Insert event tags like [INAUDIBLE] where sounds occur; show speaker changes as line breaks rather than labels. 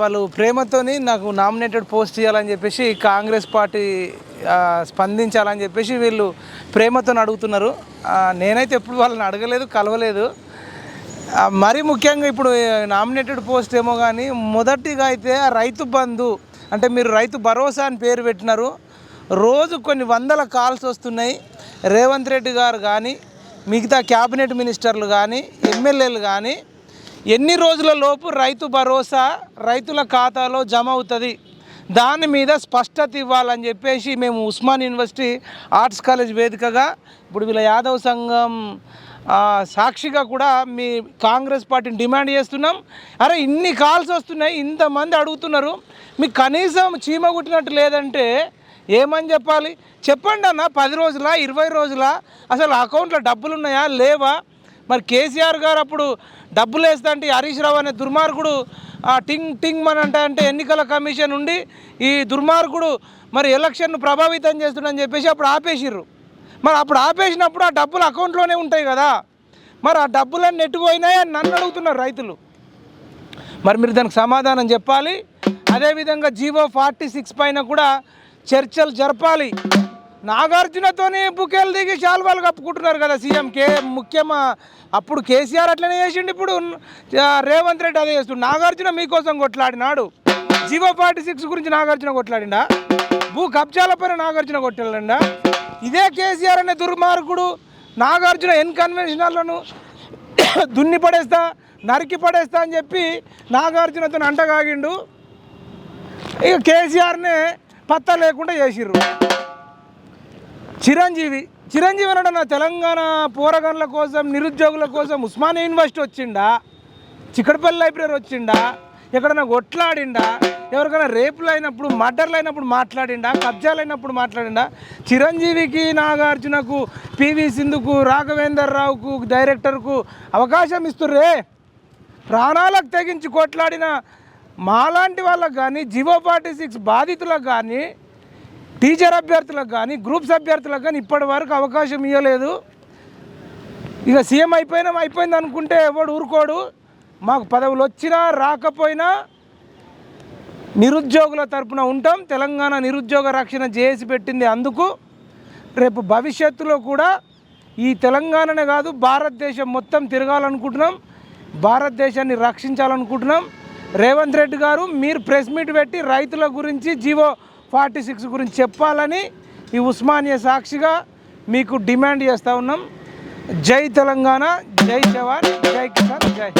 వాళ్ళు ప్రేమతోని నాకు nominated post చేయాలని చెప్పేసి కాంగ్రెస్ పార్టీ స్పందించాలని చెప్పేసి వీళ్ళు ప్రేమతో అడుగుతున్నారు. నేనైతే ఎప్పుడు వాళ్ళని అడగలేదు కలవలేదు. మరీ ముఖ్యంగా ఇప్పుడు నామినేటెడ్ పోస్ట్ ఏమో కానీ మొదటిగా అయితే రైతు బంధు అంటే మీరు రైతు భరోసా అని పేరు పెట్టినారు. రోజు కొన్ని వందల కాల్స్ వస్తున్నాయి. రేవంత్ రెడ్డి గారు కానీ మిగతా క్యాబినెట్ మినిస్టర్లు కానీ ఎమ్మెల్యేలు కానీ ఎన్ని రోజుల లోపు రైతు భరోసా రైతుల ఖాతాలో జమ అవుతుంది? దాని మీద స్పష్టత ఇవ్వాలని చెప్పేసి మేము ఉస్మాన్ యూనివర్సిటీ ఆర్ట్స్ కాలేజ్ వేదికగా ఇప్పుడు వీళ్ళ యాదవ్ సంఘం సాక్షిగా కూడా మీ కాంగ్రెస్ పార్టీని డిమాండ్ చేస్తున్నాం. అరే ఇన్ని కాల్స్ వస్తున్నాయి ఇంతమంది అడుగుతున్నారు. మీకు కనీసం చీమ కుట్టినట్టు లేదంటే ఏమని చెప్పాలి? చెప్పండి అన్న పది రోజుల ఇరవై రోజుల? అసలు అకౌంట్లో డబ్బులు ఉన్నాయా లేవా? మరి కేసీఆర్ గారు అప్పుడు డబ్బులు వేస్తాంటే హరీష్ రావు అనే దుర్మార్గుడు ఆ టింగ్ టింగ్ మన అంటే అంటే ఎన్నికల కమిషన్ ఉండి ఈ దుర్మార్గుడు మరి ఎలక్షన్ను ప్రభావితం చేస్తుండని చెప్పేసి అప్పుడు ఆపేసిర్రు. మరి అప్పుడు ఆపేసినప్పుడు ఆ డబ్బులు అకౌంట్లోనే ఉంటాయి కదా. మరి ఆ డబ్బులన్నీ నెట్టుకుపోయినాయి అని నన్ను అడుగుతున్నారు రైతులు. మరి మీరు దానికి సమాధానం చెప్పాలి. అదేవిధంగా జీవో ఫార్టీ సిక్స్ పైన కూడా చర్చలు జరపాలి. నాగార్జునతోని బుకేలు దిగి శాల్వాలు కప్పుకుంటున్నారు కదా సీఎం కే ముఖ్యమా? అప్పుడు కేసీఆర్ అట్లనే చేసిండు ఇప్పుడు. రేవంత్ రెడ్డి అదే చేస్తుండు. నాగార్జున మీకోసం కొట్లాడినాడు. జీవో ఫార్టీ సిక్స్ గురించి నాగార్జున కొట్లాడిండా? భూ కబ్జాల పైన నాగార్జున కొట్టాడండా? ఇదే కేసీఆర్ అనే దుర్మార్గుడు నాగార్జున ఎన్కన్వెన్షనల్లను [COUGHS] దున్ని పడేస్తా నరికి పడేస్తా అని చెప్పి నాగార్జునతో అంటగాగిండు. ఇక కేసీఆర్నే పత్తా లేకుండా చేసిర్రు. చిరంజీవి. చిరంజీవి అనడం నా తెలంగాణ పోరగన్ల కోసం నిరుద్యోగుల కోసం ఉస్మానియా యూనివర్సిటీ వచ్చిండా? చిక్కడపల్లి లైబ్రరీ వచ్చిండా? ఎక్కడైనా కొట్లాడిండా? ఎవరికైనా రేపులు అయినప్పుడు మర్డర్లు అయినప్పుడు మాట్లాడిండా? కబ్జాలు అయినప్పుడు మాట్లాడిండా? చిరంజీవికి నాగార్జునకు పివి సింధుకు రాఘవేందర్ రావుకు డైరెక్టర్కు అవకాశం ఇస్తుర్రే. ప్రాణాలకు తెగించి కొట్లాడిన మాలాంటి వాళ్ళకు కానీ జీవో ఫార్టీ సిక్స్ బాధితులకు కానీ టీచర్ అభ్యర్థులకు కానీ గ్రూప్స్ అభ్యర్థులకు కానీ ఇప్పటి వరకు అవకాశం ఇవ్వలేదు ఇక సీఎం అయిపోయినా అయిపోయింది అనుకుంటే ఎవడు ఊరుకోడు. మాకు పదవులు వచ్చినా రాకపోయినా నిరుద్యోగుల తరపున ఉంటాం. తెలంగాణ నిరుద్యోగ రక్షణ చేసి పెట్టింది అందుకు. రేపు భవిష్యత్తులో కూడా ఈ తెలంగాణనే కాదు భారతదేశం మొత్తం తిరగాలనుకుంటున్నాం. భారతదేశాన్ని రక్షించాలనుకుంటున్నాం. రేవంత్ రెడ్డి గారు మీరు ప్రెస్ మీట్ పెట్టి రైతుల గురించి జీవో ఫార్టీ సిక్స్ గురించి చెప్పాలని ఈ ఉస్మానియా సాక్షిగా మీకు డిమాండ్ చేస్తూ ఉన్నాం. జై తెలంగాణ జై జవాన్ జై కిసాన్ జై